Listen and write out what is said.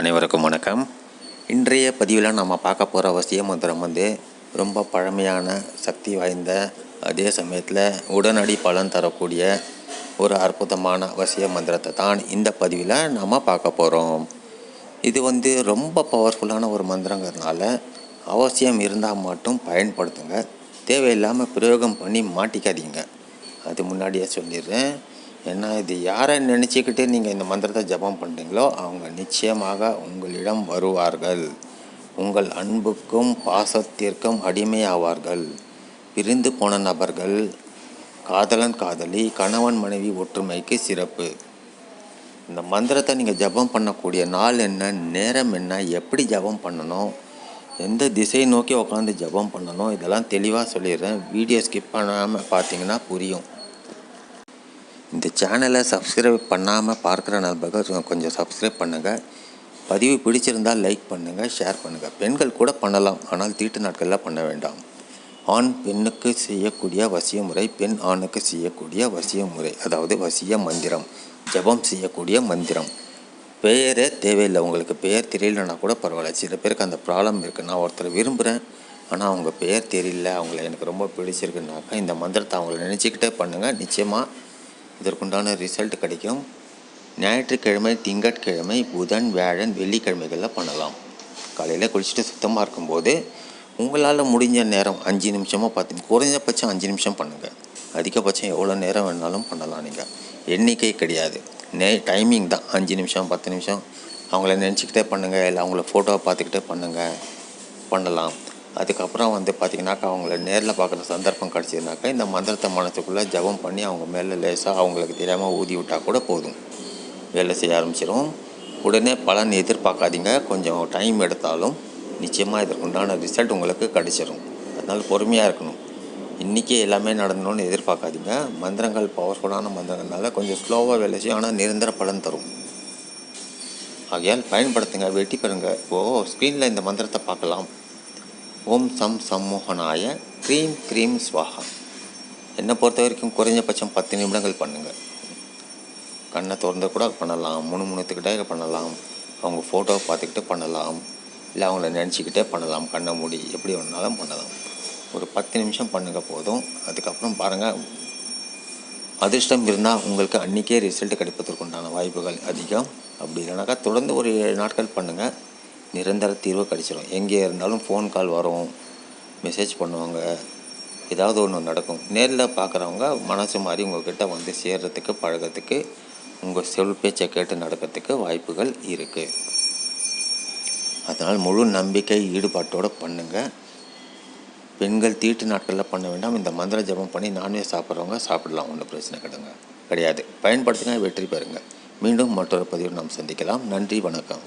அனைவருக்கும் வணக்கம். இன்றைய பதிவில் நம்ம பார்க்க போகிற அவசிய மந்திரம் வந்து ரொம்ப பழமையான சக்தி வாய்ந்த அதே சமயத்தில் உடனடி பலன் தரக்கூடிய ஒரு அற்புதமான அவசிய மந்திரத்தை தான் இந்த பதிவில் நாம் பார்க்க போகிறோம் இது வந்து ரொம்ப பவர்ஃபுல்லான ஒரு மந்திரங்கிறதுனால அவசியம் இருந்தால் மட்டும் பயன்படுத்துங்க. தேவையில்லாமல் பிரயோகம் பண்ணி மாட்டிக்காதீங்க. அது முன்னாடியே சொல்லிடுறேன். ஏன்னா இது யாரை நினச்சிக்கிட்டு நீங்கள் இந்த மந்திரத்தை ஜபம் பண்ணுறீங்களோ அவங்க நிச்சயமாக உங்களிடம் வருவார்கள். உங்கள் அன்புக்கும் பாசத்திற்கும் அடிமையாவார்கள். பிரிந்து போன நபர்கள் காதலன் காதலி கணவன் மனைவி ஒற்றுமைக்கு சிறப்பு. இந்த மந்திரத்தை நீங்கள் ஜபம் பண்ணக்கூடிய நாள் என்ன நேரம் என்ன எப்படி ஜபம் பண்ணணும் எந்த திசை நோக்கி உட்காந்து ஜபம் பண்ணணும் இதெல்லாம் தெளிவாக சொல்லிடுறேன். வீடியோ ஸ்கிப் பண்ணாமல் பார்த்தீங்கன்னா புரியும். இந்த சேனலை சப்ஸ்கிரைப் பண்ணாமல் பார்க்குற நண்பர்கள் கொஞ்சம் சப்ஸ்கிரைப் பண்ணுங்கள் பதிவு பிடிச்சிருந்தால் லைக் பண்ணுங்கள் ஷேர் பண்ணுங்கள் பெண்கள் கூட பண்ணலாம் ஆனால் தீட்டு நாட்களில் பண்ண வேண்டாம். ஆண் பெண்ணுக்கு செய்யக்கூடிய வசிய முறை பெண் ஆணுக்கு செய்யக்கூடிய வசிய முறை அதாவது வசிய மந்திரம் ஜபம் செய்யக்கூடிய மந்திரம். பெயரே தேவையில்லை. உங்களுக்கு பெயர் தெரியலன்னா கூட பரவாயில்ல. சில பேருக்கு அந்த ப்ராப்ளம் இருக்குது நான் ஒருத்தர் விரும்புகிறேன் ஆனால் அவங்க பெயர் தெரியல. அவங்கள எனக்கு ரொம்ப பிடிச்சிருக்குனாக்கா இந்த மந்திரத்தை அவங்கள நினச்சிக்கிட்டே பண்ணுங்கள் நிச்சயமாக இதற்குண்டான ரிசல்ட் கிடைக்கும். ஞாயிற்றுக்கிழமை திங்கட்கிழமை புதன் வியாழன் வெள்ளிக்கிழமைகளில் பண்ணலாம். காலையில் குளிச்சுட்டு சுத்தமாக இருக்கும்போது உங்களால் முடிஞ்ச நேரம் அஞ்சு நிமிஷமாக பார்த்து குறைஞ்சபட்சம் அஞ்சு நிமிஷம் பண்ணுங்கள் அதிகபட்சம் எவ்வளோ நேரம் வேணாலும் பண்ணலாம் நீங்கள் எண்ணிக்கை கிடையாது. நே டைமிங் தான். அஞ்சு நிமிஷம் பத்து நிமிஷம். அவங்கள நினச்சிக்கிட்டே பண்ணுங்கள் இல்லை அவங்கள ஃபோட்டோவை பார்த்துக்கிட்டே பண்ணுங்கள் பண்ணலாம். அதுக்கப்புறம் வந்து பார்த்திங்கனாக்கா அவங்கள நேரில் பார்க்குற சந்தர்ப்பம் கிடச்சிதுனாக்கா இந்த மந்திரத்தை மனசுக்குள்ளே ஜபம் பண்ணி அவங்க மேலே லேசாக அவங்களுக்கு தெரியாமல் ஊதி விட்டால் கூட போதும். வேலை செய்ய ஆரம்பிச்சிடும் உடனே பலன் எதிர்பார்க்காதீங்க. கொஞ்சம் டைம் எடுத்தாலும் நிச்சயமாக இதற்குண்டான ரிசல்ட் உங்களுக்கு கிடைச்சிடும் அதனால் பொறுமையாக இருக்கணும். இன்றைக்கி எல்லாமே நடந்தணும்னு எதிர்பார்க்காதீங்க. மந்திரங்கள் பவர்ஃபுல்லான மந்திரங்கள்னால கொஞ்சம் ஸ்லோவாக வேலை செய்யும். ஆனால் நிரந்தர பலன் தரும். ஆகையால் பயன்படுத்துங்க வெட்டி பெறுங்க. ஓ ஸ்க்ரீனில் இந்த மந்திரத்தை பார்க்கலாம். ஓம் சம் சம்மோகனாய க்ரீம் க்ரீம் ஸ்வாஹா. என்னை பொறுத்த வரைக்கும் குறைஞ்சபட்சம் பத்து நிமிடங்கள் பண்ணுங்கள் கண்ணை திறந்து கூட பண்ணலாம் முணு முணுத்துக்கிட்டே பண்ணலாம் அவங்க ஃபோட்டோவை பார்த்துக்கிட்டு பண்ணலாம் இல்லை அவங்கள நினச்சிக்கிட்டே பண்ணலாம் கண்ணை மூடி எப்படி வேணாலும் பண்ணலாம். ஒரு பத்து நிமிஷம் பண்ணுங்கள் போதும். அதுக்கப்புறம் பாருங்கள் அதிர்ஷ்டம் இருந்தால் உங்களுக்கு அன்றைக்கே ரிசல்ட் கிடைப்பதற்குண்டான வாய்ப்புகள் அதிகம். அப்படி இல்லைனாக்கா தொடர்ந்து ஒரு ஏழு நாட்கள் பண்ணுங்கள் நிரந்தர தீர்வு கிடச்சிடும் எங்கே இருந்தாலும் ஃபோன் கால் வரும். மெசேஜ் பண்ணுவாங்க. ஏதாவது ஒன்று நடக்கும். நேரில் பார்க்குறவங்க மனசு மாதிரி உங்கள்கிட்ட வந்து சேர்றதுக்கு பழகிறதுக்கு உங்கள் சொல் பேச்சை கேட்டு நடக்கிறதுக்கு வாய்ப்புகள் இருக்குது அதனால் முழு நம்பிக்கை ஈடுபாட்டோடு பண்ணுங்கள் பெண்கள் தீட்டு நாட்களில் பண்ண வேண்டாம். இந்த மந்திர ஜபம் பண்ணி நான்வெஜ் சாப்பிட்றவங்க சாப்பிடலாம். ஒன்றும் பிரச்சனை கிடையாது கிடையாது. பயன்படுத்தினா வெற்றி பெறுங்க. மீண்டும் மற்றொரு பதிவு நாம் சந்திக்கலாம். நன்றி வணக்கம்.